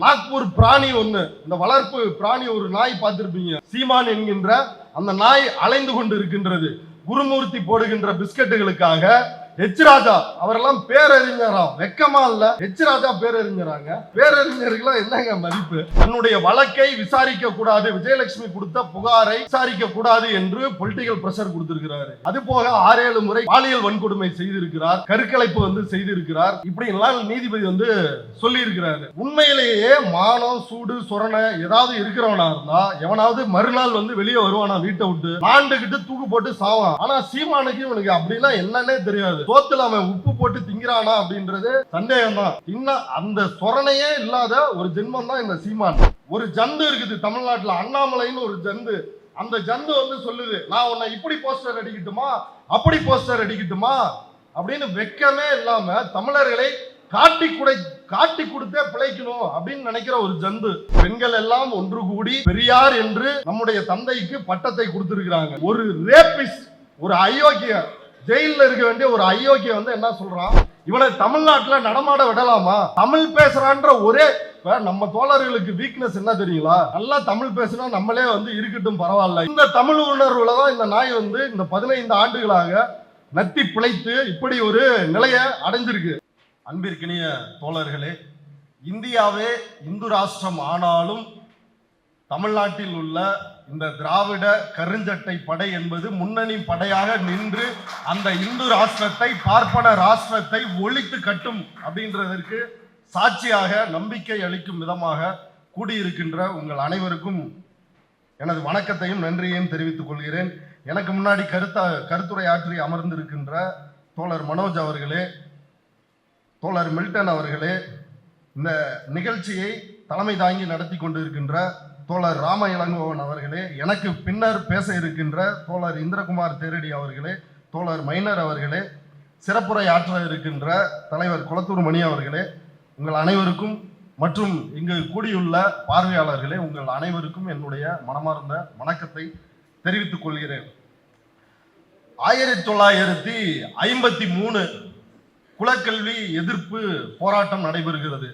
நாக்பூர் பிராணி ஒண்ணு. இந்த வளர்ப்பு பிராணி ஒரு நாய் பார்த்திருப்பீங்க. சீமான் என்கின்ற அந்த நாய் அலைந்து கொண்டு இருக்கின்றது குருமூர்த்தி போடுகின்ற பிஸ்கட்டுகளுக்காக எச் ராஜா அவரெல்லாம் பேரறிஞரா வெக்கமா இல்ல. எச் ராஜா பேரறிஞராங்க. பேரறிஞர்களா என்னங்க மதிப்பு? தன்னுடைய வழக்கை விசாரிக்க கூடாது. விஜயலட்சுமி கொடுத்த புகாரை விசாரிக்க கூடாது என்று பொலிட்டிக்கல் பிரஷர் கொடுத்திருக்கிறாரு. அது போக ஆறேழு முறை பாலியல் வன்கொடுமை செய்திருக்கிறார். கருக்கலைப்பு வந்து செய்திருக்கிறார். இப்படி எல்லாம் நீதிபதி வந்து சொல்லி இருக்கிறாரு உண்மையிலேயே மானம் சூடு சொரணை ஏதாவது இருக்கிறவனா இருந்தா எவனாவது மறுநாள் வந்து வெளியே வருவானா வீட்டை விட்டு. ஆண்டுகிட்டு தூக்கு போட்டு சாவான். ஆனா சீமானுக்கு இவனுக்கு அப்படின்னா என்னன்னே தெரியாது. சோத்துல அவன் உப்பு போட்டு திங்கிறானா அப்படின்றது சந்தேகம் தான் இன்னும் அந்த சொரணையே இல்லாத ஒரு ஜென்மம் தான் இந்த சீமான். ஒரு ஜந்து இருக்குது தமிழ்நாட்டுல அண்ணாமலைன்னு ஒரு ஜந்து. அந்த ஜந்து வந்து சொல்லுது நான் உன்னை இப்படி போஸ்டர் அடிக்கட்டுமா? அப்படி போஸ்டர் அடிக்கட்டுமா? அப்படின்னு வெக்கமே இல்லாம தமிழர்களை காட்டி குடை காட்டி கொடுத்தே பிழைக்கணும் அப்படின்னு நினைக்கிற ஒரு ஜந்து. பெண்கள் எல்லாம் ஒன்று கூடி பெரியார் என்று நம்முடைய தந்தைக்கு பட்டத்தை கொடுத்திருக்கிறாங்க. ஒரு ரேபிஸ்ட் ஒரு அயோக்கிய ஜெயிலில் இருக்க வேண்டிய ஒரு அயோக்கிய வந்து என்ன சொல்றான்? இவனை தமிழ்நாட்டில் நடமாட விடலாமா? தமிழ் பேசுறான்ற ஒரே நம்ம தோழர்களுக்கு வீக்னஸ் என்ன தெரியுங்களா? நல்லா தமிழ் பேசினா நம்மளே வந்து இருக்கட்டும் பரவாயில்ல. இந்த தமிழ் உணர்வுல தான் இந்த நாய் வந்து இந்த பதினைந்து ஆண்டுகளாக நத்தி பிழைத்து இப்படி ஒரு நிலையை அடைஞ்சிருக்கு. அன்பிற்கினிய தோழர்களே இந்தியாவே இந்து ராஷ்டிரம் ஆனாலும் தமிழ்நாட்டில் உள்ள இந்த திராவிட கருஞ்சட்டை படை என்பது முன்னணி படையாக நின்று அந்த இந்து ராஷ்டிரத்தை பார்ப்பன ராஷ்டிரத்தை ஒழித்து கட்டும் அப்படின்றதற்கு சாட்சியாக நம்பிக்கை அளிக்கும் விதமாக கூடியிருக்கின்ற உங்கள் அனைவருக்கும் எனது வணக்கத்தையும் நன்றியையும் தெரிவித்துக் கொள்கிறேன். எனக்கு முன்னாடி கருத்தா கருத்துரை ஆற்றி அமர்ந்திருக்கின்ற தோழர் மனோஜ் அவர்களே தோழர் மில்டன் அவர்களே இந்த நிகழ்ச்சியை தலைமை தாங்கி நடத்தி கொண்டிருக்கின்ற தோழர் ராம இளங்கோவன் அவர்களே எனக்கு பின்னர் பேச இருக்கின்ற தோழர் இந்திரகுமார் தேரடி அவர்களே தோழர் மைனர் அவர்களே சிறப்புரை ஆற்ற இருக்கின்ற தலைவர் குளத்தூர் மணி அவர்களே உங்கள் அனைவருக்கும் மற்றும் இங்கு கூடியுள்ள பார்வையாளர்களே உங்கள் அனைவருக்கும் என்னுடைய மனமார்ந்த வணக்கத்தை தெரிவித்துக் கொள்கிறேன். ஆயிரத்தி தொள்ளாயிரத்தி ஐம்பத்தி மூணு குலக்கல்வி எதிர்ப்பு போராட்டம் நடைபெறுகிறது.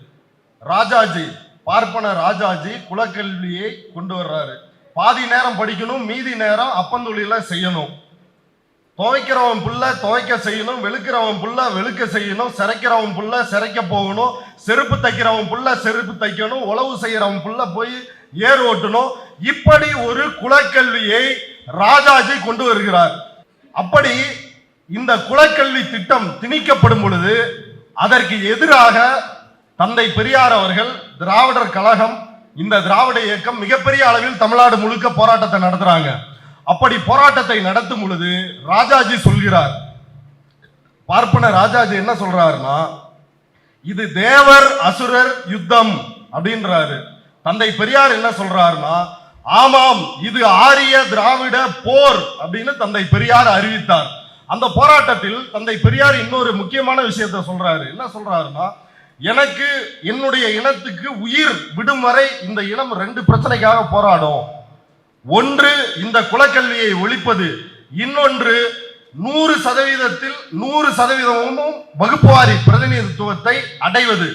ராஜாஜி பார்ப்பன ராஜாஜி குலக்கல்வியை கொண்டு வர்றாரு. பாதி நேரம் படிக்கணும் மீதி நேரம் அப்பந்தொழில செய்யணும். துவைக்கிறவன் புள்ள துவைக்க செய்யணும் வெளுக்கிறவன் புள்ள வெளுக்க செய்யணும் சிறைக்கிறவன் புள்ள சிறைக்க போகணும் செருப்பு தைக்கிறவன் புள்ள செருப்பு தைக்கணும் உழவு செய்யறவன் புள்ள போய் ஏர் ஓட்டணும். இப்படி ஒரு குலக்கல்வியை ராஜாஜி கொண்டு வருகிறார். அப்படி இந்த குலக்கல்வி திட்டம் திணிக்கப்படும் பொழுது அதற்கு எதிராக தந்தை பெரியார் அவர்கள் திராவிடர் கழகம் இந்த திராவிட இயக்கம் மிகப்பெரிய அளவில் தமிழ்நாடு முழுக்க போராட்டத்தை நடத்துறாங்க. அப்படி போராட்டத்தை நடத்தும் பொழுது ராஜாஜி சொல்கிறார். பார்ப்பன ராஜாஜி என்ன சொல்றாருன்னா இது தேவர் அசுரர் யுத்தம் அப்படின்றாரு. தந்தை பெரியார் என்ன சொல்றாருன்னா ஆமாம் இது ஆரிய திராவிட போர் அப்படின்னு தந்தை பெரியார் அறிவித்தார். அந்த போராட்டத்தில் தந்தை பெரியார் இன்னொரு முக்கியமான விஷயத்தை சொல்றாரு. என்ன சொல்றாருன்னா எனக்கு என்னுடைய இனத்துக்கு உயிர் விடும் வரை இந்த இனம் ரெண்டு பிரச்சனைக்காக போராடும். ஒன்று இந்த குலக்கல்வியை ஒழிப்பது இன்னொன்று நூறு சதவீதத்தில் நூறு சதவீதமும் வகுப்புவாரி பிரதிநிதித்துவத்தை அடைவது.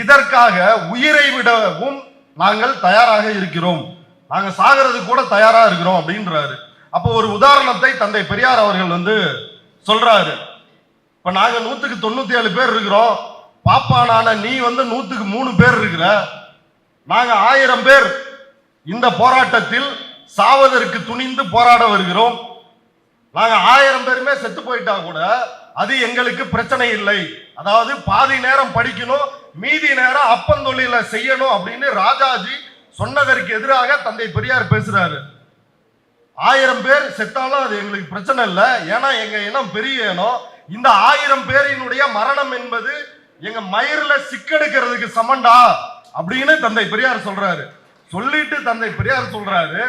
இதற்காக உயிரை விடவும் நாங்கள் தயாராக இருக்கிறோம். நாங்கள் சாகிறது கூட தயாரா இருக்கிறோம் அப்படின்றாரு. அப்போ ஒரு உதாரணத்தை தந்தை பெரியார் அவர்கள் வந்து சொல்றாரு. இப்போ நாங்கள் நூற்றுக்கு தொண்ணூற்றி ஏழு பேர் இருக்கிறோம். பாப்பானான நீ வந்து நூத்துக்கு மூணு பேர் இருக்கிற நாங்க ஆயிரம் பேர் இந்த போராட்டத்தில் சாவதற்கு துணிந்து போராட வருகிறோம். நாங்க ஆயிரம் பேருமே செத்து போயிட்டா கூட அது எங்களுக்கு பிரச்சனை இல்லை. அதாவது பாதி நேரம் படிக்கணும் மீதி நேரம் அப்பந்தொழில செய்யணும் அப்படின்னு ராஜாஜி சொன்னதற்கு எதிராக தந்தை பெரியார் பேசுறாரு. ஆயிரம் பேர் செத்தாலும் அது எங்களுக்கு பிரச்சனை இல்லை. ஏன்னா எங்க இனம் பெரிய இனம். இந்த ஆயிரம் பேரினுடைய மரணம் என்பது எங்க மயிரில் சிக்கெடுக்கிறதுக்கு சமண்டா அப்படின்னு தந்தை பெரியார் சொல்றாரு. சொல்லிட்டு தந்தை பெரியார் சொல்றாரு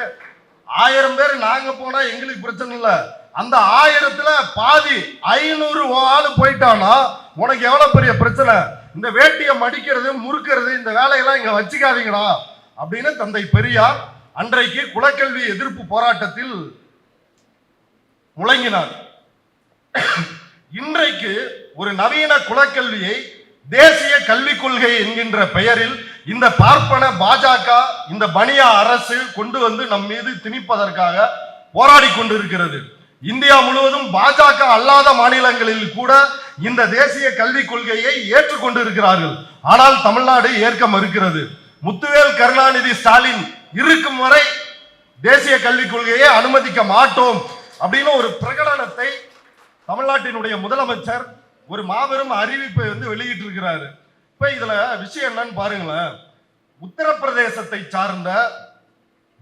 ஆயிரம் பேர் நாங்க போனா எங்களுக்கு பிரச்சனை இல்லை. அந்த ஆயிரத்துல பாதி ஐநூறு ஆளு போயிட்டானா உனக்கு எவ்வளவு பெரிய பிரச்சனை? இந்த வேட்டியை மடிக்கிறது முறுக்கிறது இந்த வேலையெல்லாம் இங்க வச்சுக்காதீங்கடா அப்படின்னு தந்தை பெரியார் அன்றைக்கு குலக்கல்வி எதிர்ப்பு போராட்டத்தில் முழங்கினார். இன்றைக்கு ஒரு நவீன குலக்கல்வியை தேசிய கல்விக் கொள்கை என்கின்ற பெயரில் இந்த பார்ப்பன பாஜக இந்த பனியா அரசு கொண்டு வந்து நம் மீது திணிப்பதற்காக போராடி கொண்டிருக்கிறது. இந்தியா முழுவதும் பாஜக அல்லாத மாநிலங்களில் கூட இந்த தேசிய கல்விக் கொள்கையை ஏற்றுக்கொண்டிருக்கிறார்கள் ஆனால் தமிழ்நாடு ஏற்க மறுக்கிறது. முத்துவேல் கருணாநிதி ஸ்டாலின் இருக்கும் வரை தேசிய கல்விக் கொள்கையை அனுமதிக்க மாட்டோம் அப்படின்னு ஒரு பிரகடனத்தை தமிழ்நாட்டினுடைய முதலமைச்சர் ஒரு மாபெரும் அறிவிப்பை வந்து வெளியிட்டு இருக்கிறாரு இப்ப இதுல விஷயம் என்னன்னு பாருங்களேன். உத்தரப்பிரதேசத்தை சார்ந்த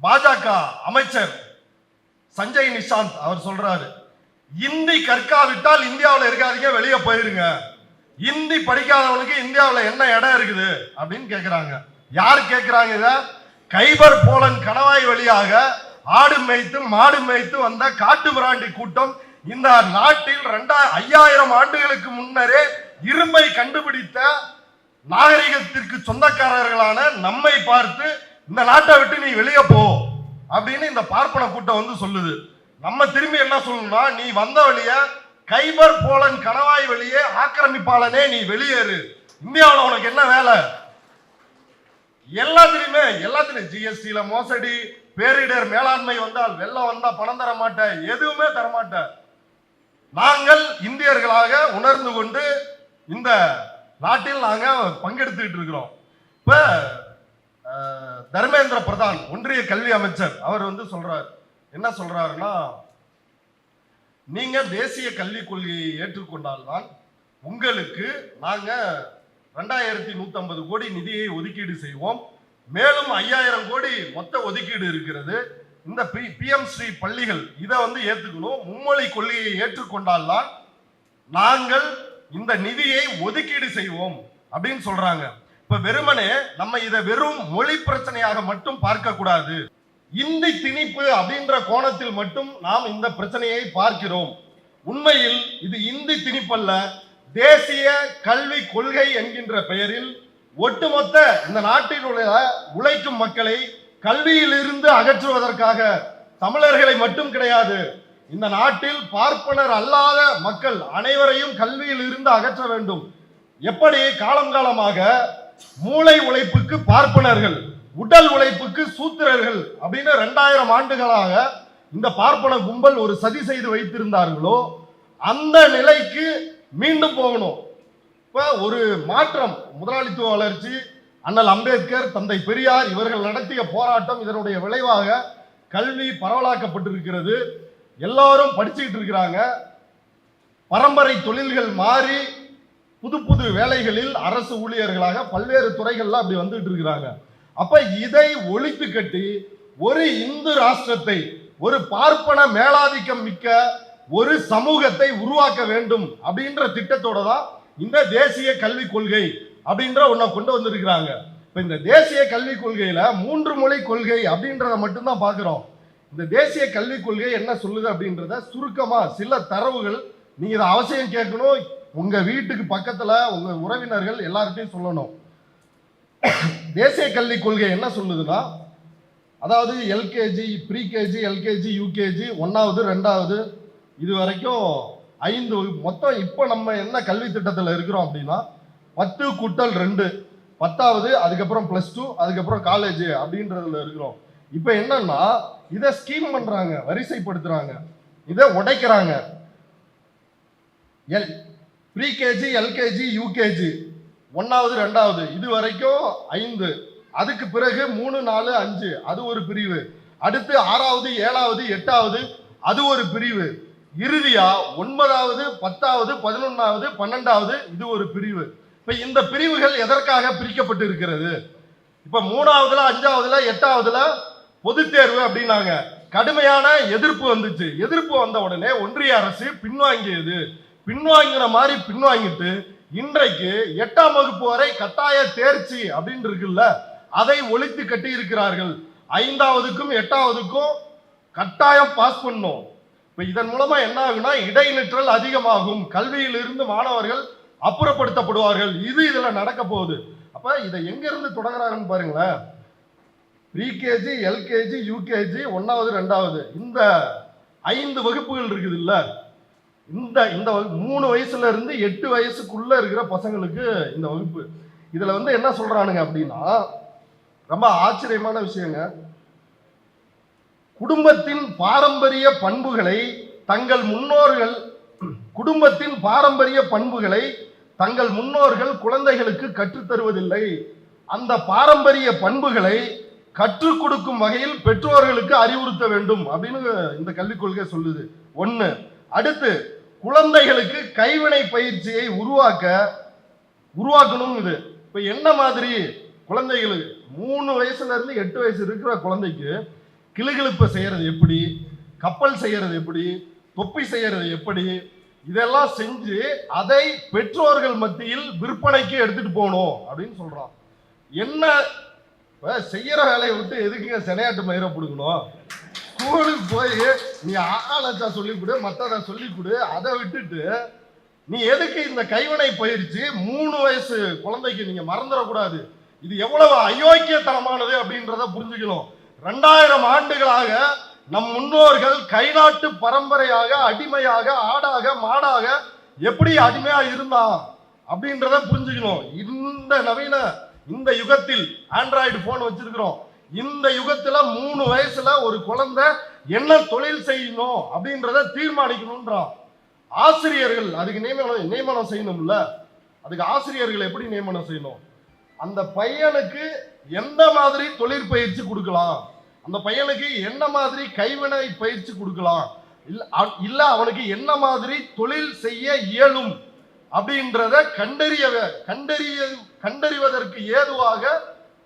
பாஜக அமைச்சர் சஞ்சய் நிஷாந்த் அவர் சொல்றாரு இந்தி கற்காவிட்டால் இந்தியாவில் இருக்காதீங்க வெளியே போயிருங்க. இந்தி படிக்காதவனுக்கு இந்தியாவில் என்ன இடம் இருக்குது? அப்படின்னு கேட்குறாங்க யார் கேட்குறாங்க இதை? கைபர் போலன் கணவாய் வழியாக ஆடு மேய்த்து மாடு மேய்த்து வந்த காட்டு பிராண்டி கூட்டம் இந்த நாட்டில் ரெண்டா ஐயாயிரம் ஆண்டுகளுக்கு முன்னரே இரும்பை கண்டுபிடித்த நாகரிகத்திற்கு சொந்தக்காரர்களான நம்மை பார்த்து இந்த நாட்டை விட்டு நீ வெளியே போ அப்படின்னு இந்த பார்ப்பன கூட்டம் வந்து சொல்லுது. நம்ம திரும்பி என்ன சொல்லணும்னா நீ வந்த வழிய கைபர் போலன் கணவாய் வழியே ஆக்கிரமிப்பாளனே நீ வெளியேறு. இந்தியாவில் உனக்கு என்ன வேலை? எல்லாத்துலயுமே எல்லாத்துலயும் ஜிஎஸ்டியில் மோசடி பேரிடர் மேலாண்மை வந்தால் வெள்ளம் வந்தால் பணம் தர மாட்டேன் எதுவுமே தர மாட்டேன் நாங்கள் இந்தியர்களாக உணர்ந்து கொண்டு இந்த நாட்டில் நாங்கள் பங்கெடுத்துக்கிட்டு இருக்கிறோம். இப்போ தர்மேந்திர பிரதான் ஒன்றிய கல்வி அமைச்சர் அவர் வந்து சொல்றார். என்ன சொல்றாருன்னா நீங்க தேசிய கல்விக் கொள்கையை ஏற்றுக்கொண்டால்தான் உங்களுக்கு நாங்க ரெண்டாயிரத்தி நூற்றம்பது கோடி நிதியை ஒதுக்கீடு செய்வோம். மேலும் ஐயாயிரம் கோடி மொத்த ஒதுக்கீடு இருக்கிறது. இந்த பி பிஎம்ஸ்ரீ பள்ளிகள் இதை வந்து ஏற்றுக்கணும் மும்மொழி கொள்கையை ஏற்றுக்கொண்டால்தான் நாங்கள் இந்த நிதியை ஒதுக்கீடு செய்வோம் அப்படின்னு சொல்றாங்க. இப்ப வெறுமனே நம்ம இதை வெறும் மொழி பிரச்சனையாக மட்டும் பார்க்க கூடாது. இந்தி திணிப்பு அப்படின்ற கோணத்தில் மட்டும் நாம் இந்த பிரச்சனையை பார்க்கிறோம். உண்மையில் இது இந்தி திணிப்பல்ல. தேசிய கல்வி கொள்கை என்கின்ற பெயரில் ஒட்டுமொத்த இந்த நாட்டில் உள்ள உழைக்கும் மக்களை கல்வியிலிருந்து அகற்றுவதற்காக தமிழர்களை மட்டும் கிடையாது இந்த நாட்டில் பார்ப்பனர் அல்லாத மக்கள் அனைவரையும் கல்வியில் இருந்து அகற்ற வேண்டும். எப்படி காலம் காலமாக மூளை உழைப்புக்கு பார்ப்பனர்கள் உடல் உழைப்புக்கு சூத்திரர்கள் அப்படின்னு ரெண்டாயிரம் ஆண்டுகளாக இந்த பார்ப்பன கும்பல் ஒரு சதி செய்து வைத்திருந்தார்களோ அந்த நிலைக்கு மீண்டும் போகணும். இப்ப ஒரு மாற்றம் முதலாளித்துவ வளர்ச்சி அண்ணல் அம்பேத்கர் தந்தை பெரியார் இவர்கள் நடத்திய போராட்டம் இதனுடைய விளைவாக கல்வி பரவலாக்கப்பட்டிருக்கிறது. எல்லாரும் படிச்சுக்கிட்டு இருக்கிறாங்க. பரம்பரை தொழில்கள் மாறி புது புது வேலைகளில் அரசு ஊழியர்களாக பல்வேறு துறைகள்ல அப்படி வந்துட்டு இருக்கிறாங்க. அப்ப இதை ஒழித்து கட்டி ஒரு இந்து ராஷ்டிரத்தை ஒரு பார்ப்பன மேலாதிக்கம் மிக்க ஒரு சமூகத்தை உருவாக்க வேண்டும் அப்படின்ற திட்டத்தோட தான் இந்த தேசிய கல்விக் கொள்கை அப்படின்ற ஒன்றை கொண்டு வந்திருக்கிறாங்க. இப்போ இந்த தேசிய கல்விக் கொள்கையில் மூன்று மொழி கொள்கை அப்படின்றத மட்டும்தான் பார்க்குறோம் இந்த தேசிய கல்விக் கொள்கை என்ன சொல்லுது அப்படின்றத சுருக்கமாக சில தரவுகள் நீங்கள் இதை அவசியம் கேட்கணும். உங்கள் வீட்டுக்கு பக்கத்தில் உங்கள் உறவினர்கள் எல்லார்கிட்டையும் சொல்லணும். தேசிய கல்விக் கொள்கை என்ன சொல்லுதுன்னா அதாவது எல்கேஜி ப்ரீகேஜி எல்கேஜி யூகேஜி ஒன்றாவது ரெண்டாவது இது வரைக்கும் ஐந்து மொத்தம் இப்போ நம்ம என்ன கல்வி திட்டத்தில் இருக்கிறோம் அப்படின்னா பத்து கூட்டல் ரெண்டு. பத்தாவது அதுக்கப்புறம் ப்ளஸ் டூ அதுக்கப்புறம் காலேஜ் அப்படின்றதுல இருக்கிறோம். இப்போ என்னன்னா இதை ஸ்கீம் பண்ணுறாங்க வரிசைப்படுத்துகிறாங்க இதை உடைக்கிறாங்க. L pre KG LKG UKG ஒன்றாவது ரெண்டாவது. இது வரைக்கும் ஐந்து. அதுக்கு பிறகு மூணு நாலு அஞ்சு. அது ஒரு பிரிவு. அடுத்து ஆறாவது ஏழாவது எட்டாவது. அது ஒரு பிரிவு. இறுதியாக ஒன்பதாவது பத்தாவது பதினொன்றாவது பன்னெண்டாவது இது ஒரு பிரிவு. இப்போ இந்த பிரிவுகள் எதற்காக பிரிக்கப்பட்டு இருக்கிறது இப்போ மூணாவதுல அஞ்சாவதுல எட்டாவதுல பொது தேர்வு அப்படின்னாங்க. கடுமையான எதிர்ப்பு வந்துச்சு. எதிர்ப்பு வந்த உடனே ஒன்றிய அரசு பின்வாங்கியது. பின்வாங்கின மாதிரி பின்வாங்கிட்டு இன்றைக்கு எட்டாம் வகுப்பு வரை கட்டாய தேர்ச்சி அப்படின்னு இருக்குல்ல அதை ஒழித்து கட்டி இருக்கிறார்கள் ஐந்தாவதுக்கும் எட்டாவதுக்கும் கட்டாயம் பாஸ் பண்ணும் இப்போ இதன் மூலமா என்ன ஆகுனா இடைநிற்றல் அதிகமாகும். கல்வியிலிருந்து மாணவர்கள் அப்புறப்படுத்தப்படுவார்கள். இது இதுல நடக்க போகுது அப்ப இதை எங்க இருந்து தொடங்குறாங்கன்னு பாருங்களேன். ப்ரீகேஜி எல்கேஜி யூகேஜி ஒன்றாவது ரெண்டாவது. இந்த ஐந்து வகுப்புகள் இருக்குது இல்லை இந்த இந்த மூணு வயசுல இருந்து எட்டு வயசுக்குள்ள இருக்கிற பசங்களுக்கு இந்த வகுப்பு. இதுல வந்து என்ன சொல்றானுங்க அப்படின்னா ரொம்ப ஆச்சரியமான விஷயங்க. குடும்பத்தின் பாரம்பரிய பண்புகளை தங்கள் முன்னோர்கள் குடும்பத்தின் பாரம்பரிய பண்புகளை தங்கள் முன்னோர்கள் குழந்தைகளுக்கு கற்றுத்தருவதில்லை அந்த பாரம்பரிய பண்புகளை கற்றுக் கொடுக்கும் வகையில் பெற்றோர்களுக்கு அறிவுறுத்த வேண்டும் அப்படின்னு இந்த கல்விக் கொள்கை சொல்லுது. ஒன்று அடுத்து குழந்தைகளுக்கு கைவினை பயிற்சியை உருவாக்க உருவாக்கணும் இது இப்போ என்ன மாதிரி குழந்தைகளுக்கு மூணு வயசுல இருந்து எட்டு வயசு இருக்கிற குழந்தைக்கு கிளுகிழுப்பு செய்யறது எப்படி? கப்பல் செய்யறது எப்படி? தொப்பி செய்யறது எப்படி? இதெல்லாம் செஞ்சு அதை பெற்றோர்கள் மத்தியில் விற்பனைக்கு எடுத்துட்டு போகணும் அப்படின்னு சொல்றான். என்ன? செய்யற வேலையை விட்டு எதுக்குங்க செனையாட்டு மயிரை பிடுக்கணும் ஸ்கூலுக்கு போய் நீ ஆலச்சா சொல்லிக் கொடு மற்றதை சொல்லிக் கொடு அதை விட்டுட்டு நீ எதுக்கு இந்த கைவினை பயிற்சி? மூணு வயசு குழந்தைக்கு நீங்க மறந்துடக்கூடாது. இது எவ்வளவு அயோக்கியத்தனமானது அப்படின்றத புரிஞ்சுக்கணும். ரெண்டாயிரம் ஆண்டுகளாக நம் முன்னோர்கள் கைநாட்டு பரம்பரையாக அடிமையாக ஆடாக மாடாக எப்படி அடிமையா இருந்தான் அப்படின்றத புரிஞ்சுக்கணும். இந்த நவீன இந்த யுகத்தில் ஆண்ட்ராய்டு போன் வச்சிருக்கிறோம். இந்த யுகத்துல மூணு வயசுல ஒரு குழந்தை என்ன தொழில் செய்யணும் அப்படின்றத தீர்மானிக்கணும்ன்றான் ஆசிரியர்கள் அதுக்கு நியமனம் நியமனம் செய்யணும்ல. அதுக்கு ஆசிரியர்கள் எப்படி நியமனம் செய்யணும்? அந்த பையனுக்கு எந்த மாதிரி தொழிற்பயிற்சி கொடுக்கலாம்? அந்த பையனுக்கு என்ன மாதிரி கைவினை பயிற்சி கொடுக்கலாம்? இல்ல அ- அவனுக்கு என்ன மாதிரி தொழில் செய்ய இயலும் அப்படின்றத கண்டறிய கண்டறிய கண்டறிவதற்கு ஏதுவாக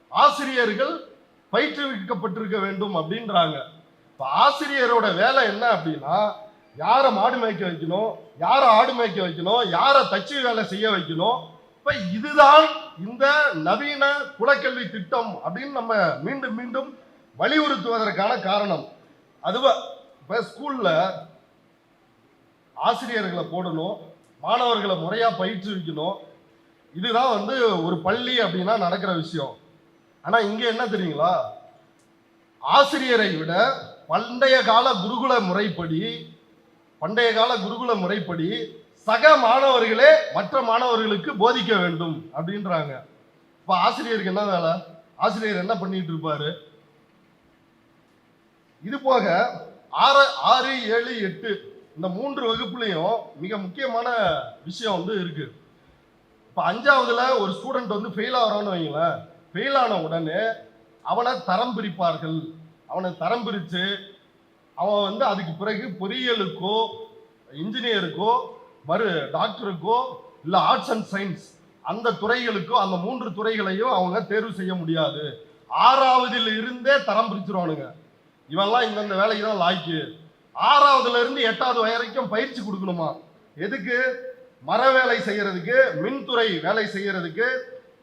ஆசிரியர்கள் பயிற்றுவிக்கப்பட்டிருக்க வேண்டும் அப்படின்றாங்க. இப்ப ஆசிரியரோட வேலை என்ன அப்படின்னா யாரை மாடு மேய்க்க வைக்கணும் யாரை ஆடு மேய்க்க வைக்கணும் யாரை தச்சு வேலை செய்ய வைக்கணும். இப்ப இதுதான் இந்த நவீன குலக்கல்வி திட்டம் அப்படின்னு நம்ம மீண்டும் மீண்டும் வலியுறுத்துவதற்கான காரணம். அதுவா இப்போ ஸ்கூலில் ஆசிரியர்களை போடணும் மாணவர்களை முறையாக பயிற்றுவிக்கணும். இதுதான் வந்து ஒரு பள்ளி அப்படின்னா நடக்கிற விஷயம். ஆனால் இங்கே என்ன தெரியுங்களா? ஆசிரியரை விட பண்டைய கால குருகுல முறைப்படி பண்டைய கால குருகுல முறைப்படி சக மாணவர்களே மற்ற மாணவர்களுக்கு போதிக்க வேண்டும் அப்படின்றாங்க. இப்போ ஆசிரியருக்கு என்ன வேலை? ஆசிரியர் என்ன பண்ணிட்டு இருப்பாரு? இது போக ஆறு ஆறு ஏழு எட்டு இந்த மூன்று வகுப்புலையும் மிக முக்கியமான விஷயம் வந்து இருக்கு. இப்போ அஞ்சாவதுல ஒரு ஸ்டூடெண்ட் வந்து ஃபெயில் ஆகிறான்னு வைங்களேன் ஃபெயில் ஆன உடனே அவனை தரம் பிரிப்பார்கள். அவனை தரம் பிரித்து அவன் வந்து அதுக்கு பிறகு பொறியியலுக்கோ இன்ஜினியருக்கோ மறு டாக்டருக்கோ இல்லை ஆர்ட்ஸ் அண்ட் சயின்ஸ் அந்த துறைகளுக்கோ அந்த மூன்று துறைகளையும் அவங்க தேர்வு செய்ய முடியாது. ஆறாவதில் இருந்தே தரம் பிரிச்சிருவானுங்க. இவன்லாம் இந்தந்த வேலைக்கு தான் லாய்க்கு. ஆறாவதுல இருந்து எட்டாவது வரைக்கும் பயிற்சி கொடுக்கணுமா? எதுக்கு? மர வேலை செய்யறதுக்கு மின்துறை வேலை செய்யறதுக்கு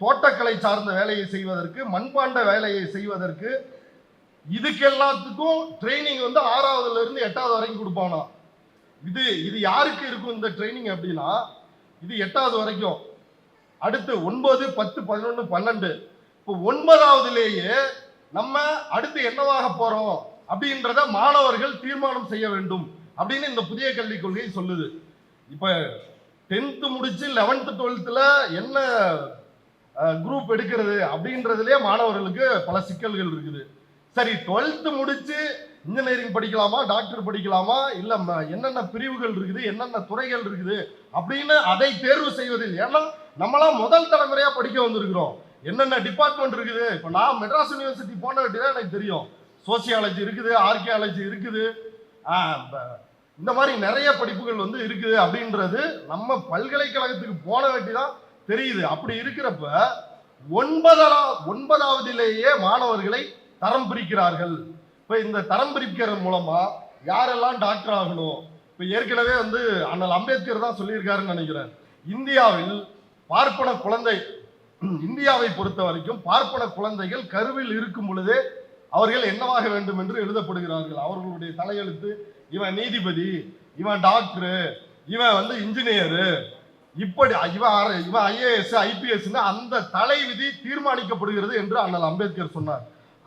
தோட்டக்கலை சார்ந்த வேலையை செய்வதற்கு மண்பாண்ட வேலையை செய்வதற்கு இதுக்கு எல்லாத்துக்கும் ட்ரைனிங் வந்து ஆறாவதுல இருந்து எட்டாவது வரைக்கும் கொடுப்பானா? இது இது யாருக்கு இருக்கும் இந்த ட்ரைனிங் அப்படின்னா இது எட்டாவது வரைக்கும். அடுத்து ஒன்பது பத்து பதினொன்று பன்னெண்டு. இப்போ ஒன்பதாவதுலேயே நம்ம அடுத்து என்னவாக போகிறோம் அப்படின்றத மாணவர்கள் தீர்மானம் செய்ய வேண்டும் அப்படின்னு இந்த புதிய கல்விக் கொள்கை சொல்லுது. இப்போ டென்த்து முடிச்சு லெவன்த்து டுவெல்த்தில் என்ன குரூப் எடுக்கிறது அப்படின்றதுலேயே மாணவர்களுக்கு பல சிக்கல்கள் இருக்குது. சரி டுவெல்த்து முடிச்சு இன்ஜினியரிங் படிக்கலாமா டாக்டர் படிக்கலாமா இல்லை ம- என்னென்ன பிரிவுகள் இருக்குது என்னென்ன துறைகள் இருக்குது அப்படின்னு அதை தேர்வு செய்வதில். ஏன்னா நம்மளாம் முதல் தலைமுறையாக படிக்க வந்திருக்கிறோம். என்னென்ன டிபார்ட்மெண்ட் இருக்குது? இப்போ நான் மெட்ராஸ் யூனிவர்சிட்டி போன தான் எனக்கு தெரியும். சோசியாலஜி இருக்குது ஆர்கியாலஜி இருக்குது. இந்த மாதிரி நிறைய படிப்புகள் வந்து இருக்குது அப்படின்றது நம்ம பல்கலைக்கழகத்துக்கு போன வேண்டி தான் தெரியுது. அப்படி இருக்கிறப்ப ஒன்பதா ஒன்பதாவதிலேயே மாணவர்களை தரம் பிரிக்கிறார்கள். இப்போ இந்த தரம் பிரிக்கிறது மூலமா யாரெல்லாம் டாக்டர் ஆகணும்? இப்போ ஏற்கனவே வந்து அண்ணல் அம்பேத்கர் தான் சொல்லியிருக்காருன்னு நினைக்கிறேன். இந்தியாவில் பார்ப்பன குழந்தை இந்தியாவை பொறுத்த வரைக்கும் பார்ப்பன குழந்தைகள் கருவில் இருக்கும் பொழுதே அவர்கள் என்னவாக வேண்டும் என்று எழுதப்படுகிறார்கள். அவர்களுடைய தலையெழுத்து இவன் நீதிபதி இவன் டாக்டரு இவன் வந்து இன்ஜினியரு இப்படி இவன் இவன் ஐஏஎஸ் ஐபிஎஸ் அந்த தலை விதி தீர்மானிக்கப்படுகிறது என்று அண்ணல் அம்பேத்கர் சொன்னார்.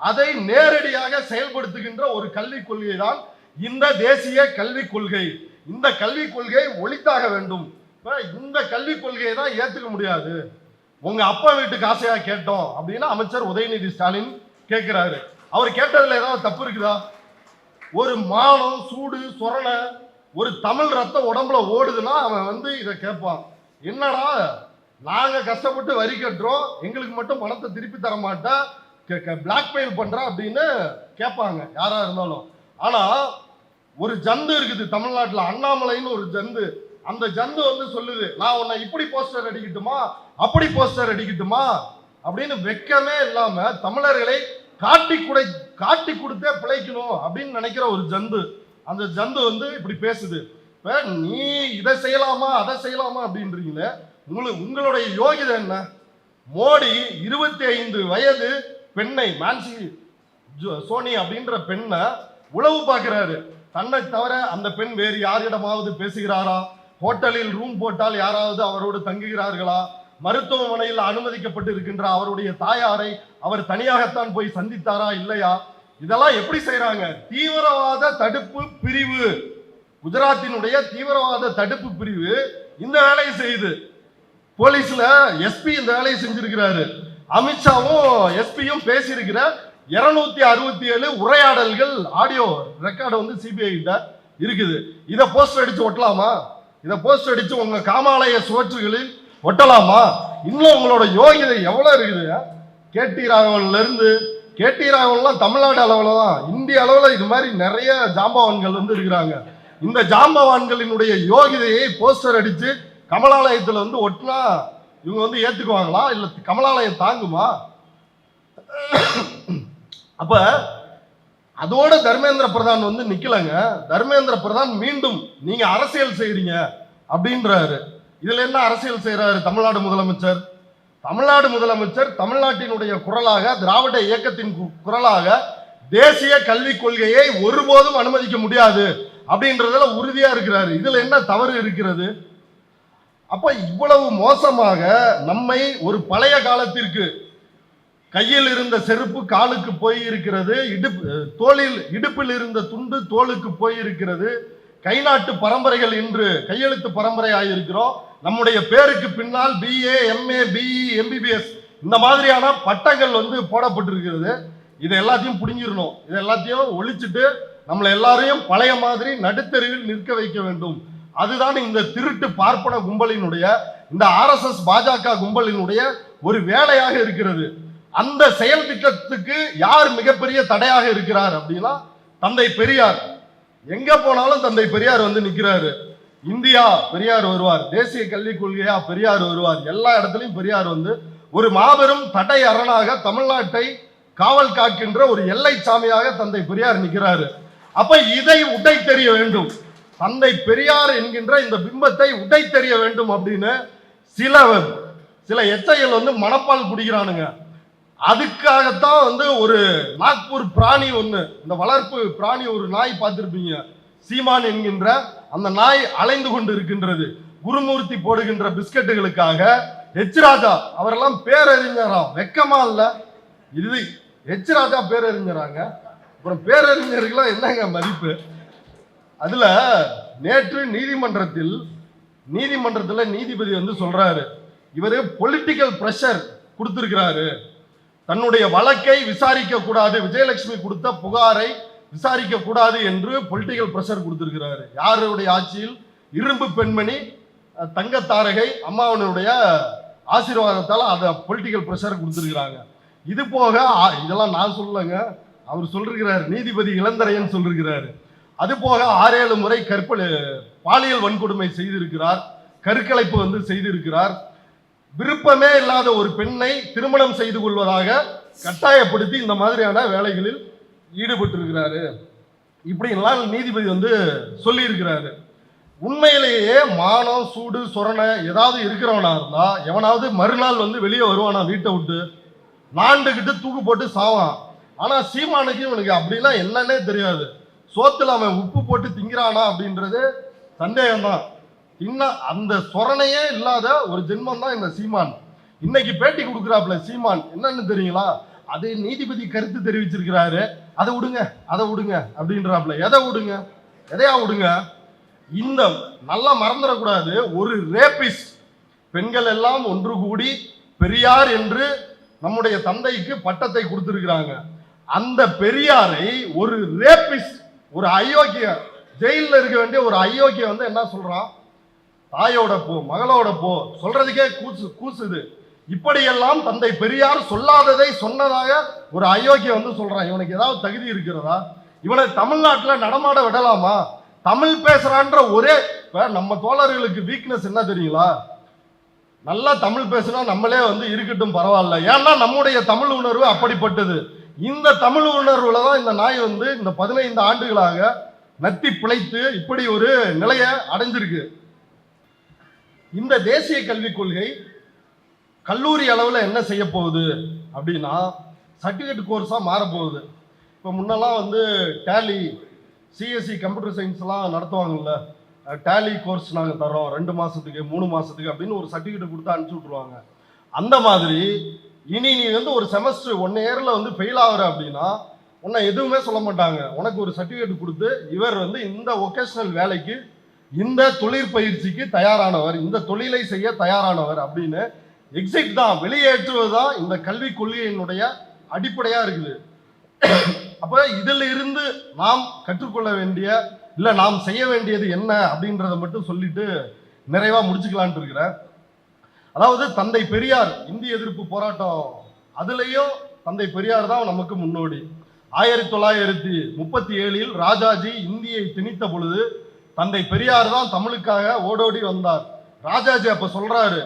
அதை நேரடியாக செயல்படுத்துகின்ற ஒரு கல்விக் கொள்கை தான் இந்த தேசிய கல்விக் கொள்கை. இந்த கல்விக் கொள்கை ஒழித்தாக வேண்டும். இந்த கல்விக் கொள்கையை தான் ஏற்றுக்க முடியாது. உங்க அப்பா வீட்டு காசையா கேட்டோம் அப்படின்னு அமைச்சர் உதயநிதி ஸ்டாலின் கேட்கிறாரு. அவர் கேட்டதுல ஏதாவது தப்பு இருக்குதா? ஒரு மானம் சூடு சொரணை ஒரு தமிழ் ரத்தம் உடம்புல ஓடுதுன்னா அவன் வந்து இதை கேட்பான். என்னடா நாங்க கஷ்டப்பட்டு வரி கட்டுறோம் எங்களுக்கு மட்டும் பணத்தை திருப்பி தர மாட்டா பிளாக்மெயில் பண்றா அப்படின்னு கேட்பாங்க யாரா இருந்தாலும். ஆனா ஒரு ஜந்து இருக்குது தமிழ்நாட்டில் அண்ணாமலைன்னு ஒரு ஜந்து. அந்த ஜந்து வந்து சொல்லுது நான் உன்னை இப்படி போஸ்டர் அடிக்கட்டுமா? அப்படி போஸ்டர் அடிக்கட்டுமா? அப்படின்னு வெக்கமே இல்லாம தமிழர்களை காட்டி குடை காட்டி கொடுத்தே பிழைக்கணும் அப்படின்னு நினைக்கிற ஒரு ஜந்து. அந்த ஜந்து வந்து இப்படி பேசுது. இப்போ நீ இதை செய்யலாமா அதை செய்யலாமா அப்படின்றீங்களே உங்களுக்கு உங்களுடைய யோகிதை என்ன? மோடி இருபத்தி ஐந்து வயது பெண்ணை மான்சி ஜோ- சோனி அப்படின்ற பெண்ணை உளவு பார்க்குறாரு. தன்னை தவிர அந்த பெண் வேறு யாரிடமாவது பேசுகிறாரா? ஹோட்டலில் ரூம் போட்டால் யாராவது அவரோடு தங்குகிறார்களா? மருத்துவமனையில் அனுமதிக்கப்பட்டு இருக்கின்ற அவருடைய தாயாரை அவர் தனியாகத்தான் போய் சந்தித்தாரா இல்லையா? இதெல்லாம் எப்படி செய்யறாங்க தீவிரவாத தடுப்பு பிரிவு. குஜராத்தினுடைய தீவிரவாத தடுப்பு பிரிவு இந்த வேலையை செய்யுது. போலீஸ்ல எஸ்பி இந்த வேலையை செஞ்சிருக்கிறாரு. அமித்ஷாவும் எஸ்பியும் பேசியிருக்கிற இருநூத்தி அறுபத்தி ஏழு உரையாடல்கள் ஆடியோ ரெக்கார்டு வந்து சிபிஐ கிட்ட இருக்குது. இதை போஸ்டர் அடிச்சு ஒட்டலாமா? இதை போஸ்டர் அடிச்சு உங்க காமாலய சுவற்றுகளில் ஒட்டலாமா? இன்னும் உங்களோட யோகிதை எவ்வளோ இருக்குது? கேடி ராகவன்லேருந்து கேடி ராகவன்லாம் தமிழ்நாடு அளவில் தான் இந்திய அளவில் இது மாதிரி நிறைய ஜாம்பவான்கள் வந்து இருக்கிறாங்க. இந்த ஜாம்பவான்களினுடைய யோகிதையை போஸ்டர் அடித்து கமலாலயத்தில் வந்து ஒட்டினா இவங்க வந்து ஏற்றுக்குவாங்களா இல்லை கமலாலயம் தாங்குமா? அப்போ அதோட தர்மேந்திர பிரதான் வந்து நிக்கலங்க. தர்மேந்திர பிரதான் மீண்டும் நீங்க அரசியல் செய்கிறீங்க அப்படின்றாரு. இதில் என்ன அரசியல் செய்கிறார் தமிழ்நாடு முதலமைச்சர். தமிழ்நாடு முதலமைச்சர் தமிழ்நாட்டினுடைய குரலாக திராவிட இயக்கத்தின் கு- குரலாக தேசிய கல்விக் கொள்கையை ஒருபோதும் அனுமதிக்க முடியாது அப்படின்றதுல உறுதியாக இருக்கிறாரு. இதில் என்ன தவறு இருக்கிறது? அப்போ இவ்வளவு மோசமாக நம்மை ஒரு பழைய காலத்திற்கு கையில் இருந்த செருப்பு காலுக்கு போய் இருக்கிறது இடுப்பு தோளில் இடுப்பில் இருந்த துண்டு தோலுக்கு போய் இருக்கிறது கைநாட்டு பரம்பரைகள் இன்று கையெழுத்து பரம்பரை ஆகியிருக்கிறோம் நம்முடைய பேருக்கு பின்னால் பிஏ எம்ஏ பிஇ எம்பிபிஎஸ் இந்த மாதிரியான பட்டங்கள் வந்து போடப்பட்டிருக்கிறது. இதை எல்லாத்தையும் புடிங்கிடணும். இதை எல்லாத்தையும் ஒழிச்சிட்டு நம்மளை எல்லாரையும் பழைய மாதிரி நடுத்தருவில் நிற்க வைக்க வேண்டும். அதுதான் இந்த திருட்டு பார்ப்பன கும்பலினுடைய இந்த ஆர்எஸ்எஸ் பாஜக கும்பலினுடைய ஒரு வேலையாக இருக்கிறது. அந்த செயல் திட்டத்துக்கு யார் மிகப்பெரிய தடையாக இருக்கிறார் அப்படின்னா தந்தை பெரியார். எங்க போனாலும் தந்தை பெரியார் வந்து நிக்கிறாரு. இந்தியா பெரியார் வருவார். தேசிய கல்விக் கொள்கையா பெரியார் வருவார். எல்லா இடத்துலையும் பெரியார் வந்து ஒரு மாபெரும் தடை அரணாக தமிழ்நாட்டை காவல் காக்கின்ற ஒரு எல்லை சாமியாக தந்தை பெரியார் நிற்கிறாரு அப்ப இதை உடை தெரிய வேண்டும். தந்தை பெரியார் என்கின்ற இந்த பிம்பத்தை உடை தெரிய வேண்டும் அப்படின்னு சில சில எச்சைகள் வந்து மனப்பால் குடிக்கிறானுங்க அதுக்காகத்தான் வந்து ஒரு நாக்பூர் பிராணி ஒன்று இந்த வளர்ப்பு பிராணி ஒரு நாய் பார்த்துருப்பீங்க. சீமான் என்கின்ற அந்த நாய் அலைந்து கொண்டு இருக்கின்றது குருமூர்த்தி போடுகின்ற பிஸ்கட்டுகளுக்காக. ஹெச் ராஜா அவரெல்லாம் பேரறிஞரா வெக்கமா இல்ல. இது ஹெச் ராஜா பேரறிஞராங்க. அப்புறம் பேரறிஞர்கள்லாம் என்னங்க மதிப்பு? அதுல நேற்று நீதிமன்றத்தில் நீதிமன்றத்தில் நீதிபதி வந்து சொல்றாரு. இவரு பொலிட்டிக்கல் ப்ரெஷர் கொடுத்துருக்கிறாரு. தன்னுடைய வழக்கை விசாரிக்க கூடாது. விஜயலட்சுமி கொடுத்த புகாரை விசாரிக்க கூடாது என்று பொலிட்டிக்கல் பிரஷர் கொடுத்திருக்கிறாரு. யாருடைய ஆட்சியில்? இரும்பு பெண்மணி தங்கத்தாரகை அம்மாவனுடைய ஆசீர்வாதத்தால் அதை பொலிட்டிக்கல் ப்ரெஷர் கொடுத்திருக்கிறாங்க. இது போக இதெல்லாம் நான் சொல்லலைங்க. அவர் சொல்லிருக்கிறார் நீதிபதி இளந்தரையன் சொல்லிருக்கிறாரு. அது போக ஆறேழு முறை கற்பழி பாலியல் வன்கொடுமை செய்திருக்கிறார். கருக்கலைப்பு வந்து செய்திருக்கிறார். விருப்பமே இல்லாத ஒரு பெண்ணை திருமணம் செய்து கொள்வதாக கட்டாயப்படுத்தி இந்த மாதிரியான வேலைகளில் ஈடுபட்டிருக்கிறாரு. இப்படிலாம் நீதிபதி வந்து சொல்லியிருக்கிறாரு. உண்மையிலேயே மானம் சூடு சொரணை ஏதாவது இருக்கிறவனா இருந்தா எவனாவது மறுநாள் வந்து வெளியே வருவானா வீட்டை விட்டு. நாண்டுகிட்டு தூக்கு போட்டு சாவான். ஆனா சீமானுக்கு இவனுக்கு அப்படிலாம் என்னன்னே தெரியாது. சோத்துல அவன் உப்பு போட்டு திங்கிறானா அப்படின்றது சந்தேகம்தான். இன்னும் அந்த சொரணையே இல்லாத ஒரு ஜென்மம் தான் இந்த சீமான். இன்னைக்கு பேட்டி கொடுக்குறாப்புல சீமான். என்னன்னு தெரியுங்களா? அது நீதிபதி கருத்து தெரிவிச்சிருக்கிறாரு. அதை விடுங்க அதை விடுங்க அப்படின்றாப்புல. எதை விடுங்க? எதையா விடுங்க? இந்த நல்லா மறந்துடக்கூடாது ஒரு ரேபிஸ்ட் பெண்கள் எல்லாம் ஒன்று கூடி பெரியார் என்று நம்முடைய தந்தைக்கு பட்டத்தை கொடுத்திருக்கிறாங்க. அந்த பெரியாரை ஒரு ரேபிஸ்ட் ஒரு அயோக்கிய ஜெயிலில் இருக்க வேண்டிய ஒரு அயோக்கிய வந்து என்ன சொல்றான்? தாயோட போ மகளோட போ சொல்றதுக்கே கூசு கூசுது. இப்படியெல்லாம் தந்தை பெரியார் சொல்லாததை சொன்னதாக ஒரு அயோக்கிய வந்து சொல்றான். இவனுக்கு ஏதாவது தகுதி இருக்கிறதா? இவனை தமிழ்நாட்டில் நடமாட விடலாமா? தமிழ் பேசுறான்ற ஒரே நம்ம தோழர்களுக்கு வீக்னஸ் என்ன தெரியுங்களா? நல்லா தமிழ் பேசினா நம்மளே வந்து இருக்கட்டும் பரவாயில்ல. ஏன்னா நம்முடைய தமிழ் உணர்வு அப்படிப்பட்டது. இந்த தமிழ் உணர்வுல தான் இந்த நாய் வந்து இந்த பதினைந்து ஆண்டுகளாக நத்தி பிழைத்து இப்படி ஒரு நிலையை அடைஞ்சிருக்கு. இந்த தேசிய கல்விக் கொள்கை கல்லூரி அளவில் என்ன செய்ய போகுது அப்படின்னா சர்டிஃபிகேட் கோர்ஸாக மாறப்போகுது இப்போ முன்னெல்லாம் வந்து டேலி சிஎஸ்சி கம்ப்யூட்டர் சயின்ஸ்லாம் நடத்துவாங்கல்ல டேலி கோர்ஸ் நாங்கள் தரோம் ரெண்டு மாதத்துக்கு மூணு மாதத்துக்கு அப்படின்னு ஒரு சர்டிஃபிகேட் கொடுத்து அனுப்பிச்சி விட்ருவாங்க அந்த மாதிரி இனி நீ வந்து ஒரு செமஸ்டர் ஒன் இயரில் வந்து ஃபெயில் ஆகுற அப்படின்னா உன்னை எதுவுமே சொல்ல மாட்டாங்க. உனக்கு ஒரு சர்டிஃபிகேட் கொடுத்து இவர் வந்து இந்த ஒகேஷனல் வேலைக்கு இந்த தொழிற்பயிற்சிக்கு தயாரானவர் இந்த தொழிலை செய்ய தயாரானவர் அப்படின்னு எக்ஸிட் தான் வெளியேற்றுவது தான் இந்த கல்விக் கொள்கையினுடைய அடிப்படையாக இருக்குது. அப்போ இதில் இருந்து நாம் கற்றுக்கொள்ள வேண்டிய இல்லை நாம் செய்ய வேண்டியது என்ன அப்படின்றத மட்டும் சொல்லிட்டு நிறைவாக முடிச்சுக்கலான்ட்டு இருக்கிறேன். அதாவது தந்தை பெரியார் இந்திய எதிர்ப்பு போராட்டம் அதுலேயும் தந்தை பெரியார் தான் நமக்கு முன்னோடி. ஆயிரத்தி தொள்ளாயிரத்தி முப்பத்தி ஏழில் ராஜாஜி இந்தியை திணித்த பொழுது தந்தை பெரியார் தான் தமிழுக்காக ஓடோடி வந்தார். ராஜாஜி அப்போ சொல்கிறாரு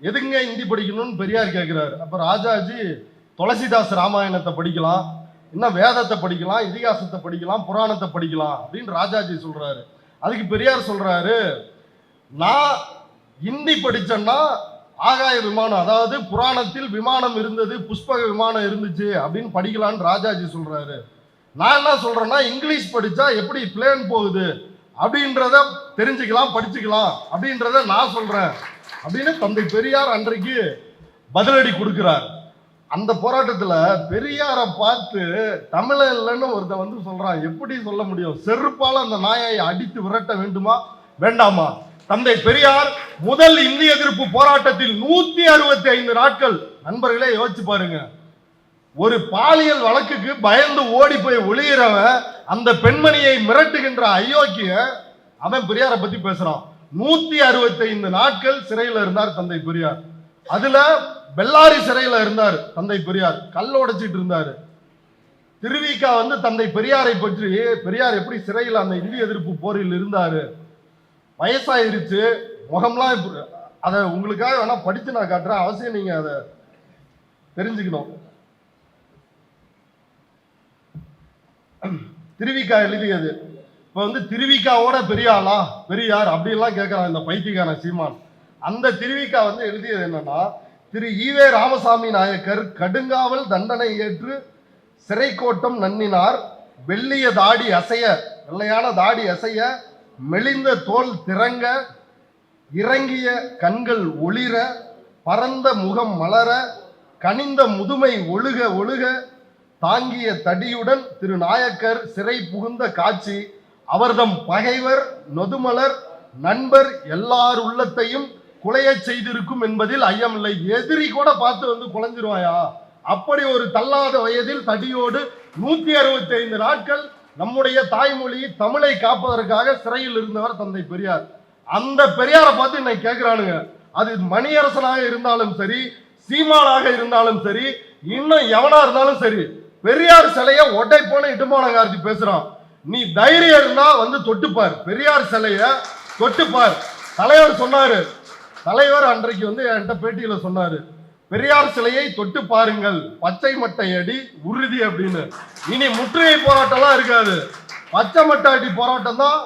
எதுங்க ஹிந்தி படிக்கணும்னு பெரியார் கேட்குறாரு அப்போ ராஜாஜி துளசிதாஸ் ராமாயணத்தை படிக்கலாம் இன்னும் வேதத்தை படிக்கலாம் இதிகாசத்தை படிக்கலாம் புராணத்தை படிக்கலாம் அப்படின்னு ராஜாஜி சொல்கிறாரு அதுக்கு பெரியார் சொல்கிறாரு நான் ஹிந்தி படிச்சேன்னா ஆகாய விமானம் அதாவது புராணத்தில் விமானம் இருந்தது புஷ்பக விமானம் இருந்துச்சு அப்படின்னு படிக்கலான்னு ராஜாஜி சொல்கிறாரு நான் என்ன சொல்கிறேன்னா இங்கிலீஷ் படித்தா எப்படி பிளேன் போகுது? அப்படின்றத தெரிஞ்சுக்கலாம் படிச்சுக்கலாம். அப்படின்றத நான் சொல்றேன். அப்படின்னு தந்தை பெரியார் அன்றைக்கு பதிலடி கொடுக்கிறார். அந்த போராட்டத்துல பெரியாரை பார்த்து தமிழ இல்லைன்னு ஒருத்தன் வந்து சொல்றான். எப்படி சொல்ல முடியும்? செருப்பால் அந்த நாயை அடித்து விரட்ட வேண்டுமா? வேண்டாமா? தந்தை பெரியார் முதல் இந்திய எதிர்ப்பு போராட்டத்தில் நூத்தி அறுபத்தி ஐந்து நாட்கள். நண்பர்களே யோசிச்சு பாருங்க. ஒரு பாலியல் வழக்குக்கு பயந்து ஓடி போய் ஒளியிறவன் அந்த பெண்மணியை மிரட்டுகின்ற அயோக்கிய அவன் பெரியாரை பத்தி பேசுறான். நூத்தி அறுபத்தி ஐந்து நாட்கள் சிறையில இருந்தார் தந்தை பெரியார். அதுல பெல்லாரி சிறையில இருந்தார் தந்தை பெரியார். கல் உடைச்சிட்டு இருந்தாரு. திருவிக்கா வந்து தந்தை பெரியாரை பற்றி பெரியார் எப்படி சிறையில் அந்த இந்திய எதிர்ப்பு போரில் இருந்தாரு? வயசாயிருச்சு. முகம்லாம் அதை உங்களுக்காக வேணா படிச்சு நான் காட்டுறேன். அவசியம் நீங்க அதை தெரிஞ்சுக்கணும். திருவிக்கா எழுதியது. இப்போ வந்து திருவிக்காவோட பெரியாளா பெரியார் அப்படின்லாம் கேட்கறான் இந்த பைத்தியக்கான சீமான். அந்த திருவிக்கா வந்து எழுதியது என்னன்னா திரு ஈவே ராமசாமி நாயக்கர் கடுங்காவல் தண்டனை ஏற்று சிறைக்கோட்டம் நன்னினார். வெள்ளிய தாடி அசைய வெள்ளையான தாடி அசைய மெலிந்த தோல் திறங்க இறங்கிய கண்கள் ஒளிர பரந்த முகம் மலர கனிந்த முதுமை ஒழுக ஒழுக தாங்கிய தடியுடன் திரு நாயக்கர் சிறை புகுந்த காட்சி அவர்தம் பகைவர் நொதுமலர் நண்பர் எல்லார் உள்ளத்தையும் குலையச் செய்திருக்கும் என்பதில் ஐயமில்லை. எதிரி கூட பார்த்து வந்து குலைஞ்சிருவாயா? அப்படி ஒரு தள்ளாத வயதில் தடியோடு நூத்தி அறுபத்தி ஐந்து நாட்கள் நம்முடைய தாய்மொழி தமிழை காப்பதற்காக சிறையில் இருந்தவர் தந்தை பெரியார். அந்த பெரியாரை பார்த்து இன்னைக்கு கேட்கிறானுங்க. அது மணியரசனாக இருந்தாலும் சரி சீமானாக இருந்தாலும் சரி இன்னும் எவனா இருந்தாலும் சரி பெரியார் சிலையை ஒட்டை போன இடுமான கார்த்தி பேசுறான். நீ தைரியம் இருந்தா வந்து தொட்டுப்பார். பெரியார் சிலைய தொட்டுப்பார். தலைவர் சொன்னாரு. தலைவர் அன்றைக்கு வந்து என்கிட்ட பேட்டியில சொன்னாரு. பெரியார் சிலையை தொட்டு பாருங்கள். பச்சை மட்டை அடி உறுதி அப்படின்னு. இனி முற்றுகை போராட்டம்லாம் இருக்காது. பச்சை மட்டை அடி போராட்டம் தான்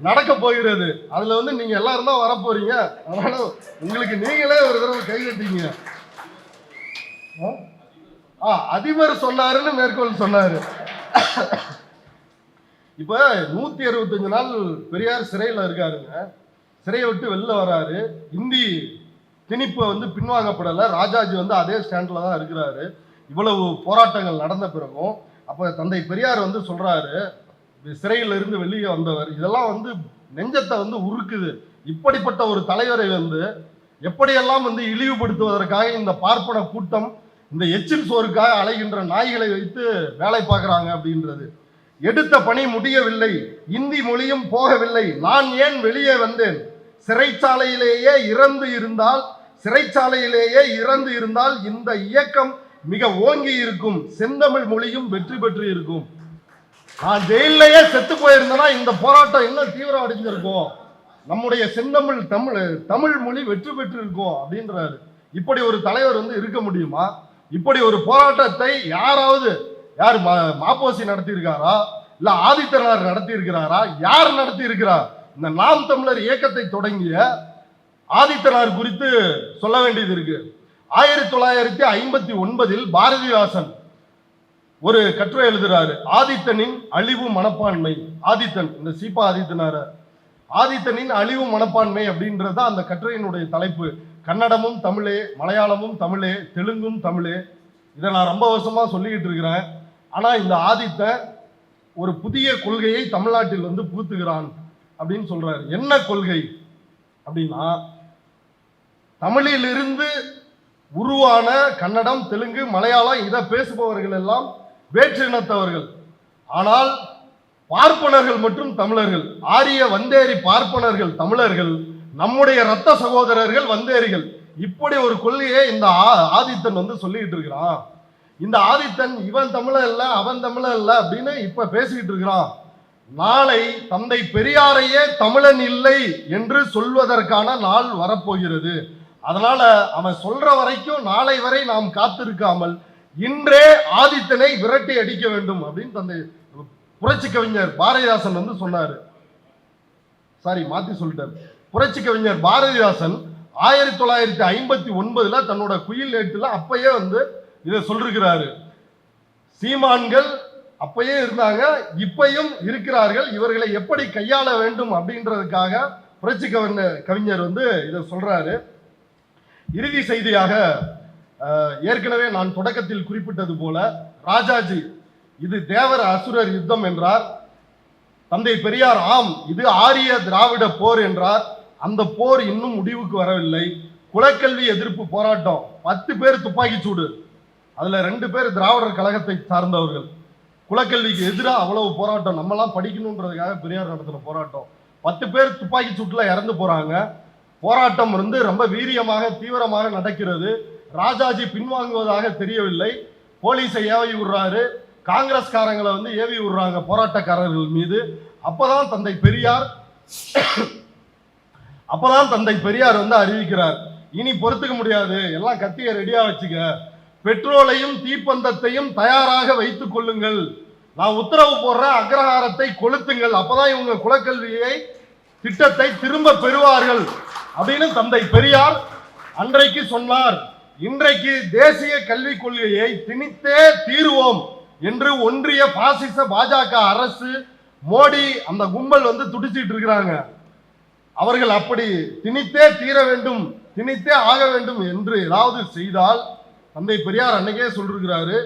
நடக்க போகிறது. அதுல வந்து நீங்க எல்லாரும் தான் வரப்போறீங்க. அதனால உங்களுக்கு நீங்களே ஒரு தடவை கை கட்டிங்க. ஆ? அதிபர் சொன்னாருன்னு மேற்கோள் சொன்னாரு. இப்ப நூத்தி அறுபத்தஞ்சு நாள் பெரியார் சிறையில இருக்காருங்க. சிறையை விட்டு வெளில வராரு. இந்தி திணிப்பை வந்து பின்வாங்கப்படலை. ராஜாஜி வந்து அதே ஸ்டாண்ட்ல தான் இருக்கிறாரு. இவ்வளவு போராட்டங்கள் நடந்த பிறகும் அப்ப தந்தை பெரியார் வந்து சொல்றாரு சிறையில இருந்து வெளியே வந்தவர். இதெல்லாம் வந்து நெஞ்சத்தை வந்து உருக்குது. இப்படிப்பட்ட ஒரு தலைவரை வந்து எப்படியெல்லாம் வந்து இழிவுபடுத்துவதற்காக இந்த பார்ப்பன கூட்டம் இந்த எச்சில் சோறுக்காக அலைகின்ற நாய்களை வைத்து வேலை பார்க்குறாங்க அப்படின்றது. எடுத்த பணி முடியவில்லை இந்தி மொழியும் போகவில்லை நான் ஏன் வெளியே வந்தேன்? சிறைச்சாலையிலேயே இறந்து இருந்தால் சிறைச்சாலையிலேயே இறந்து இருந்தால் இந்த இயக்கம் மிக ஓங்கி இருக்கும் செந்தமிழ் மொழியும் வெற்றி பெற்று இருக்கும். நான் ஜெயிலேயே செத்து போயிருந்தேன்னா இந்த போராட்டம் இன்னும் தீவிரம் அடைஞ்சிருக்கும் நம்முடைய செந்தமிழ் தமிழ் தமிழ் மொழி வெற்றி பெற்று இருக்கும் அப்படின்றாரு. இப்படி ஒரு தலைவர் வந்து இருக்க முடியுமா? இப்படி ஒரு போராட்டத்தை யாராவது யார் மா- மாப்போசி நடத்தியிருக்காரா? இல்ல ஆதித்தனார் நடத்தி இருக்கிறாரா யார் நடத்தி இருக்கிறார் இந்த நாம் தமிழர் இயக்கத்தை தொடங்கிய ஆதித்தனார் குறித்து சொல்ல வேண்டியது இருக்கு. ஆயிரத்தி தொள்ளாயிரத்தி ஐம்பத்தி ஒன்பதில் பாரதிதாசன் ஒரு கட்டுரை எழுதுறாரு. ஆதித்தனின் அழிவு மனப்பான்மை. ஆதித்தன் இந்த சீபா ஆதித்தனார. ஆதித்தனின் அழிவு மனப்பான்மை அப்படின்றது தான் அந்த கட்டுரையினுடைய தலைப்பு. கன்னடமும் தமிழே மலையாளமும் தமிழே தெலுங்கும் தமிழே. இதை நான் ரொம்ப வருஷமாக சொல்லிக்கிட்டு இருக்கிறேன். ஆனால் இந்த ஆதித்த ஒரு புதிய கொள்கையை தமிழ்நாட்டில் வந்து புகுத்துகிறான் அப்படின்னு சொல்கிறார் என்ன கொள்கை அப்படின்னா தமிழிலிருந்து உருவான கன்னடம் தெலுங்கு மலையாளம் இதை பேசுபவர்கள் எல்லாம் வேற்று இனத்தவர்கள். ஆனால் பார்ப்பனர்கள் மற்றும் தமிழர்கள். ஆரிய வந்தேரி பார்ப்பனர்கள் தமிழர்கள். நம்முடைய ரத்த சகோதரர்கள் வந்தேரிகள் இப்படி ஒரு கொள்கையை இந்த ஆ- ஆதித்தன் வந்து சொல்லிக்கிட்டு இருக்கிறான். இந்த ஆதித்தன் இவன் தமிழ இல்லை அவன் தமிழ இல்லை அப்படின்னு இப்ப பேசிக்கிட்டு இருக்கிறான். நாளை தந்தை பெரியாரையே தமிழன் இல்லை என்று சொல்வதற்கான நாள் வரப்போகிறது. அதனால அவன் சொல்ற வரைக்கும் நாளை வரை நாம் காத்திருக்காமல் இன்றே ஆதித்தனை விரட்டி அடிக்க வேண்டும் அப்படின்னு தந்தை புரட்சி கவிஞர் பாரதிதாசன் வந்து சொன்னாரு. சாரி மாத்தி சொல்லிட்டார். புரட்சி கவிஞர் பாரதிதாசன் ஆயிரத்தி தொள்ளாயிரத்தி ஐம்பத்தி ஒன்பதுல தன்னோட குயில் ஏட்டுல அப்பயே வந்து இதை சொல்லிருக்கிறாரு. சீமான்கள் அப்பயே இருந்தாங்க இப்பையும் இருக்கிறார்கள் இவர்களை எப்படி கையாள வேண்டும் அப்படின்றதுக்காக புரட்சி கவிஞர் கவிஞர் வந்து இதை சொல்றாரு. இறுதி செய்தியாக ஏற்கனவே நான் தொடக்கத்தில் குறிப்பிட்டது போல ராஜாஜி இது தேவர அசுரர் யுத்தம் என்றார். தந்தை பெரியார் ஆம் இது ஆரிய திராவிட போர் என்றார். அந்த போர் இன்னும் முடிவுக்கு வரவில்லை. குலக்கல்வி எதிர்ப்பு போராட்டம். பத்து பேர் துப்பாக்கி சூடு. அதுல ரெண்டு பேர் திராவிடர் கழகத்தை சார்ந்தவர்கள். குலக்கல்விக்கு எதிராக அவ்வளவு போராட்டம். நம்மலாம் படிக்கணுன்றதுக்காக பெரியார் நடத்தின போராட்டம். பத்து பேர் துப்பாக்கி சூட்டில் இறந்து போறாங்க. போராட்டம் வந்து ரொம்ப வீரியமாக தீவிரமாக நடக்கிறது. ராஜாஜி பின்வாங்குவதாக தெரியவில்லை. போலீஸை ஏவி விடுறாரு. காங்கிரஸ்காரங்களை வந்து ஏவி விடுறாங்க போராட்டக்காரர்கள் மீது. அப்பதான் தந்தை பெரியார் அப்பதான் தந்தை பெரியார் வந்து அறிவிக்கிறார். இனி பொறுத்துக்க முடியாது. எல்லாம் கத்திய ரெடியா வச்சுக்க. பெட்ரோலையும் தீப்பந்தத்தையும் தயாராக வைத்துக் கொள்ளுங்கள். நான் உத்தரவு போடுற அக்ரஹாரத்தை கொளுத்துங்கள். அப்பதான் இவங்க குலக்கல்வியை திட்டத்தை திரும்ப பெறுவார்கள் அப்படின்னு தந்தை பெரியார் அன்றைக்கு சொன்னார். இன்றைக்கு தேசிய கல்விக் கொள்கையை திணித்தே தீருவோம் என்று ஒன்றிய பாசிச பாஜக அரசு மோடி அந்த கும்பல் வந்து துடிச்சிட்டு இருக்கிறாங்க. அவர்கள் அப்படி திணித்தே தீர வேண்டும் திணித்தே ஆக வேண்டும் என்று ஏதாவது செய்தால் தந்தை பெரியார் அன்னைக்கே சொல்லிருக்கிறாரு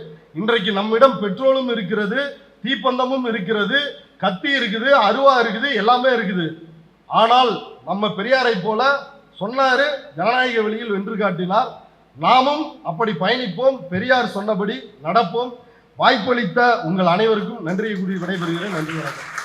இன்றைக்கு நம்மிடம் பெட்ரோலும் இருக்கிறது தீப்பந்தமும் இருக்கிறது கத்தி இருக்குது அருவா இருக்குது எல்லாமே இருக்குது. ஆனால் நம்ம பெரியாரை போல சொன்னாரு ஜனநாயக வழியில் வென்று காட்டினார். நாமும் அப்படி பயணிப்போம் பெரியார் சொன்னபடி நடப்போம். வாய்ப்பளித்த உங்கள் அனைவருக்கும் நன்றியை கூறி விடைபெறுகிறேன். நன்றி வணக்கம்.